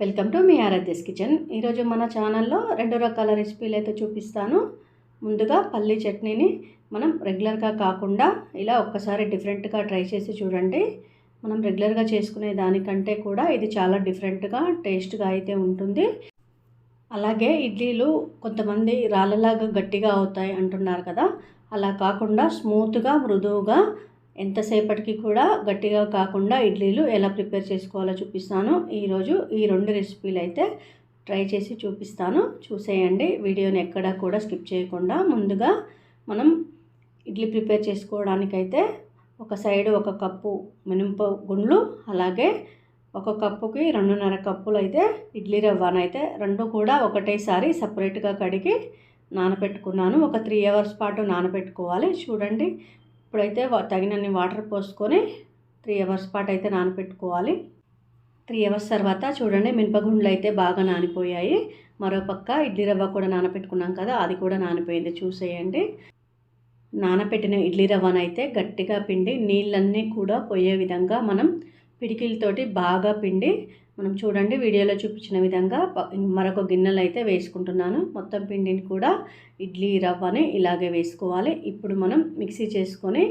Welcome to మీ Aaradhya's kitchen. ఈరోజు మన ఛానల్లో రెండు రకాల రెసిపీలు అయితే చూపిస్తాను. ముందుగా పల్లి చట్నీని మనం రెగ్యులర్గా కాకుండా ఇలా ఒక్కసారి డిఫరెంట్గా ట్రై చేసి చూడండి. మనం రెగ్యులర్గా చేసుకునే దానికంటే కూడా ఇది చాలా డిఫరెంట్గా టేస్ట్గా అయితే ఉంటుంది. అలాగే ఇడ్లీలు కొంతమంది రాళ్ళలాగా గట్టిగా అవుతాయి అంటున్నారు కదా. అలా కాకుండా స్మూత్గా మృదువుగా ఎంతసేపటికి కూడా గట్టిగా కాకుండా ఇడ్లీలు ఎలా ప్రిపేర్ చేసుకోవాలో చూపిస్తాను. ఈరోజు ఈ రెండు రెసిపీలు అయితే ట్రై చేసి చూపిస్తాను. చూసేయండి. వీడియోని ఎక్కడా కూడా స్కిప్ చేయకుండా ముందుగా మనం ఇడ్లీ ప్రిపేర్ చేసుకోవడానికైతే ఒక సైడ్ ఒక కప్పు మినప గుండ్లు అలాగే ఒక కప్పుకి రెండున్నర కప్పులు అయితే ఇడ్లీ రవ్వనైతే రెండు కూడా ఒకటేసారి సపరేట్గా కడిగి నానబెట్టుకున్నాను ఒక త్రీ అవర్స్ పాటు నానబెట్టుకోవాలి చూడండి ఇప్పుడైతే తగినన్ని వాటర్ పోసుకొని త్రీ అవర్స్ పాటు అయితే నానబెట్టుకోవాలి త్రీ అవర్స్ తర్వాత చూడండి మినపగుండ్లు అయితే బాగా నానిపోయాయి. మరోపక్క ఇడ్లీ రవ్వ కూడా నానబెట్టుకున్నాం కదా అది కూడా నానిపోయింది. చూసేయండి. నానబెట్టిన ఇడ్లీ రవ్వనైతే గట్టిగా పిండి నీళ్ళన్నీ కూడా పోయే విధంగా మనం పిడికిలతోటి బాగా పిండి మనం చూడండి వీడియోలో చూపించిన విధంగా మరొక గిన్నెలు అయితే వేసుకుంటున్నాను. మొత్తం పిండిని కూడా ఇడ్లీ రవ్వని ఇలాగే వేసుకోవాలి. ఇప్పుడు మనం మిక్సీ చేసుకొని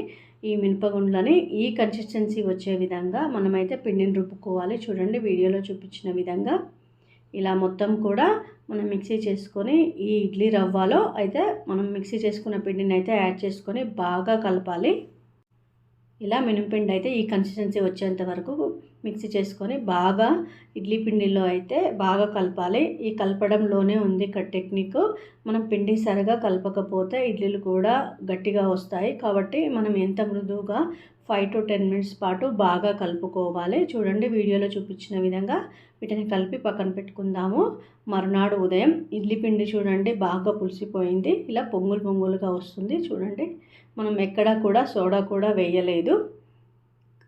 ఈ మినపగుండ్లని ఈ కన్సిస్టెన్సీ వచ్చే విధంగా మనమైతే పిండిని రుబ్బుకోవాలి. చూడండి వీడియోలో చూపించిన విధంగా ఇలా మొత్తం కూడా మనం మిక్సీ చేసుకొని ఈ ఇడ్లీ రవ్వలో అయితే మనం మిక్సీ చేసుకున్న పిండిని అయితే యాడ్ చేసుకొని బాగా కలపాలి. ఇలా మినపిండి అయితే ఈ కన్సిస్టెన్సీ వచ్చేంత వరకు మిక్సీ చేసుకొని బాగా ఇడ్లీ పిండిలో అయితే బాగా కలపాలి. ఈ కలపడంలోనే ఉంది ఇక్కడ టెక్నిక్ మనం పిండి సరిగా కలపకపోతే ఇడ్లీలు కూడా గట్టిగా వస్తాయి. కాబట్టి మనం ఎంత మృదువుగా ఫైవ్ టు టెన్ మినిట్స్ పాటు బాగా కలుపుకోవాలి. చూడండి వీడియోలో చూపించిన విధంగా వీటిని కలిపి పక్కన పెట్టుకుందాము. మరునాడు ఉదయం ఇడ్లీ పిండి చూడండి బాగా పులిసిపోయింది. ఇలా పొంగులు పొంగులుగా వస్తుంది చూడండి. మనం ఎక్కడా కూడా సోడా కూడా వేయలేదు.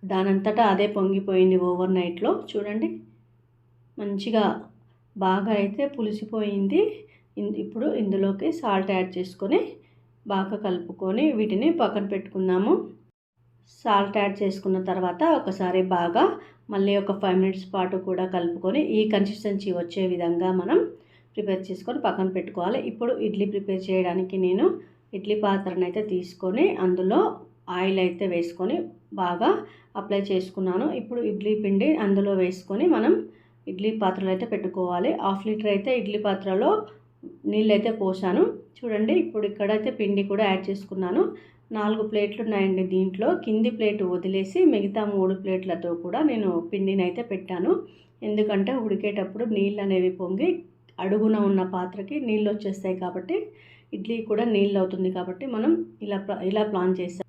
దానంతటా అదే పొంగిపోయింది ఓవర్ నైట్లో చూడండి. మంచిగా బాగా అయితే పులిసిపోయింది. ఇప్పుడు ఇందులోకి సాల్ట్ యాడ్ చేసుకొని బాగా కలుపుకొని వీటిని పక్కన పెట్టుకుందాము. సాల్ట్ యాడ్ చేసుకున్న తర్వాత ఒకసారి బాగా మళ్ళీ ఒక ఫైవ్ మినిట్స్ పాటు కూడా కలుపుకొని ఈ కన్సిస్టెన్సీ వచ్చే విధంగా మనం ప్రిపేర్ చేసుకొని పక్కన పెట్టుకోవాలి. ఇప్పుడు ఇడ్లీ ప్రిపేర్ చేయడానికి నేను ఇడ్లీ పాత్రను అయితే తీసుకొని అందులో ఆయిల్ అయితే వేసుకొని బాగా అప్లై చేసుకున్నాను. ఇప్పుడు ఇడ్లీ పిండి అందులో వేసుకొని మనం ఇడ్లీ పాత్రలు అయితే పెట్టుకోవాలి. హాఫ్ లీటర్ అయితే ఇడ్లీ పాత్రలో నీళ్ళు అయితే పోసాను. చూడండి ఇప్పుడు ఇక్కడైతే పిండి కూడా యాడ్ చేసుకున్నాను. నాలుగు ప్లేట్లు ఉన్నాయండి దీంట్లో. కింది ప్లేట్ వదిలేసి మిగతా మూడు ప్లేట్లతో కూడా నేను పిండిని అయితే పెట్టాను. ఎందుకంటే ఉడికేటప్పుడు నీళ్ళు అనేవి పొంగి అడుగున ఉన్న పాత్రకి నీళ్ళు వచ్చేస్తాయి కాబట్టి ఇడ్లీ కూడా నీళ్ళు అవుతుంది కాబట్టి మనం ఇలా ఇలా ప్లాన్ చేసాం.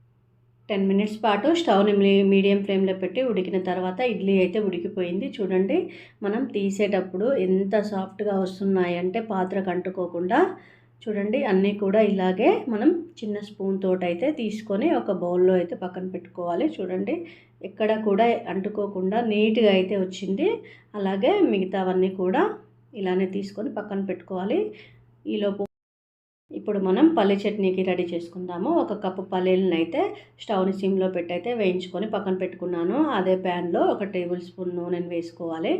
టెన్ మినిట్స్ పాటు స్టవ్ని మీడియం ఫ్లేమ్లో పెట్టి ఉడికిన తర్వాత ఇడ్లీ అయితే ఉడికిపోయింది. చూడండి మనం తీసేటప్పుడు ఎంత సాఫ్ట్గా వస్తున్నాయంటే పాత్రకు అంటుకోకుండా చూడండి అన్నీ కూడా ఇలాగే మనం చిన్న స్పూన్ తోటి అయితే తీసుకొని ఒక బౌల్లో అయితే పక్కన పెట్టుకోవాలి. చూడండి ఎక్కడ కూడా అంటుకోకుండా నీట్గా అయితే వచ్చింది. అలాగే మిగతావన్నీ కూడా ఇలానే తీసుకొని పక్కన పెట్టుకోవాలి. ఈలోపు ఇప్పుడు మనం పల్లె చట్నీకి రెడీ చేసుకుందాము. ఒక కప్పు పల్లీలను అయితే స్టవ్ని సిమ్లో పెట్టి అయితే వేయించుకొని పక్కన పెట్టుకున్నాను. అదే ప్యాన్లో ఒక టేబుల్ స్పూన్ నూనెను వేసుకోవాలి.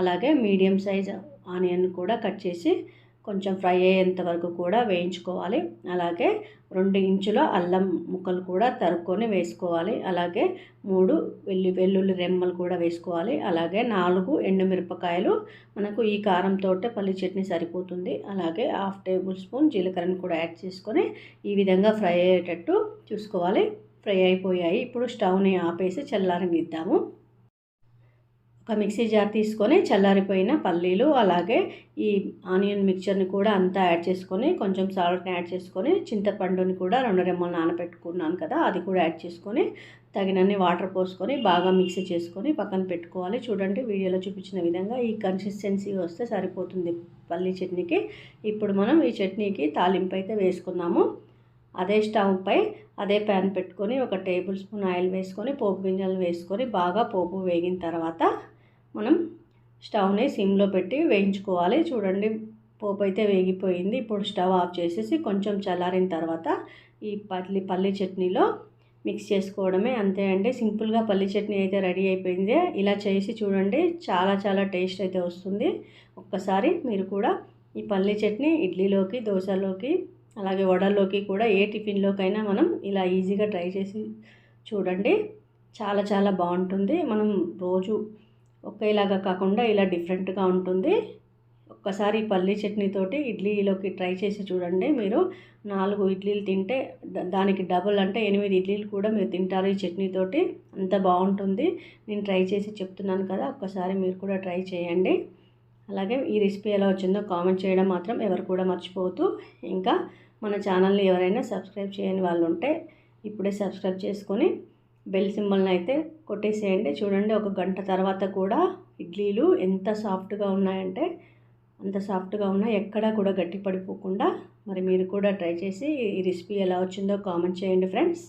అలాగే మీడియం సైజ్ ఆనియన్ కూడా కట్ చేసి కొంచెం ఫ్రై అయ్యేంత వరకు కూడా వేయించుకోవాలి. అలాగే రెండు ఇంచుల అల్లం ముక్కలు కూడా తరుక్కొని వేసుకోవాలి. అలాగే మూడు వెల్లి వెల్లుల్లి రెమ్మలు కూడా వేసుకోవాలి. అలాగే నాలుగు ఎండుమిరపకాయలు. మనకు ఈ కారంతో పల్లి చట్నీ సరిపోతుంది. అలాగే హాఫ్ టేబుల్ స్పూన్ జీలకర్రను కూడా యాడ్ చేసుకొని ఈ విధంగా ఫ్రై అయ్యేటట్టు చూసుకోవాలి. ఫ్రై అయిపోయాయి. ఇప్పుడు స్టవ్ని ఆపేసి చల్లారనిద్దాము. ఒక మిక్సీ జార్ తీసుకొని చల్లారిపోయిన పల్లీలు అలాగే ఈ ఆనియన్ మిక్చర్ని కూడా అంతా యాడ్ చేసుకొని కొంచెం సాల్ట్ని యాడ్ చేసుకొని చింతపండుని కూడా రెండు రెమ్మలు నానబెట్టుకున్నాను కదా అది కూడా యాడ్ చేసుకొని తగినన్ని వాటర్ పోసుకొని బాగా మిక్సీ చేసుకొని పక్కన పెట్టుకోవాలి. చూడండి వీడియోలో చూపించిన విధంగా ఈ కన్సిస్టెన్సీ వస్తే సరిపోతుంది పల్లీ చట్నీకి. ఇప్పుడు మనం ఈ చట్నీకి తాలింపు అయితే వేసుకున్నాము అదే స్టవ్పై అదే ప్యాన్ పెట్టుకొని ఒక టేబుల్ స్పూన్ ఆయిల్ వేసుకొని పోపు గింజలు వేసుకొని బాగా పోపు వేగిన తర్వాత మనం స్టవ్ని సిమ్లో పెట్టి వేయించుకోవాలి. చూడండి పోపు అయితే వేగిపోయింది. ఇప్పుడు స్టవ్ ఆఫ్ చేసేసి కొంచెం చల్లారిన తర్వాత ఈ పల్లి పల్లి చట్నీలో మిక్స్ చేసుకోవడమే అంతే అండి. సింపుల్గా పల్లి చట్నీ అయితే రెడీ అయిపోయింది. ఇలా చేసి చూడండి చాలా చాలా టేస్ట్ అయితే వస్తుంది. ఒక్కసారి మీరు కూడా ఈ పల్లి చట్నీ ఇడ్లీలోకి దోశలోకి అలాగే వడల్లోకి కూడా ఏ టిఫిన్లోకైనా మనం ఇలా ఈజీగా ట్రై చేసి చూడండి. చాలా చాలా బాగుంటుంది. మనం రోజు ఒకేలాగా కాకుండా ఇలా డిఫరెంట్గా ఉంటుంది. ఒక్కసారి పల్లీ చట్నీతోటి ఇడ్లీలోకి ట్రై చేసి చూడండి మీరు. నాలుగు ఇడ్లీలు తింటే దానికి డబుల్ అంటే ఎనిమిది ఇడ్లీలు కూడా మీరు తింటారు ఈ చట్నీతోటి అంత బాగుంటుంది. నేను ట్రై చేసి చెప్తున్నాను కదా ఒక్కసారి మీరు కూడా ట్రై చేయండి. అలాగే ఈ రెసిపీ ఎలా వచ్చిందో కామెంట్ చేయడం మాత్రం ఎవరు కూడా మర్చిపోవద్దు. ఇంకా మన ఛానల్ని ఎవరైనా సబ్స్క్రైబ్ చేయని వాళ్ళు ఉంటే ఇప్పుడే సబ్స్క్రైబ్ చేసుకొని బెల్ సింబల్ని అయితే కొట్టేసేయండి. చూడండి ఒక గంట తర్వాత కూడా ఇడ్లీలు ఎంత సాఫ్ట్గా ఉన్నాయంటే అంత సాఫ్ట్గా ఉన్నాయి ఎక్కడా కూడా గట్టి పడిపోకుండా మరి మీరు కూడా ట్రై చేసి ఈ రెసిపీ ఎలా వచ్చిందో కామెంట్ చేయండి ఫ్రెండ్స్.